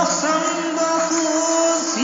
Los ambos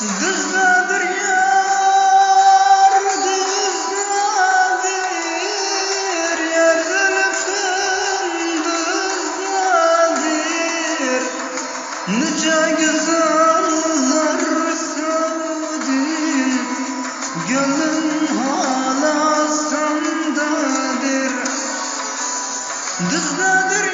Düzdadır yar, düzdadır Yar zülfün düzdadır Nice güzeller sevdim Gönlüm hala sendedir. Düzdadır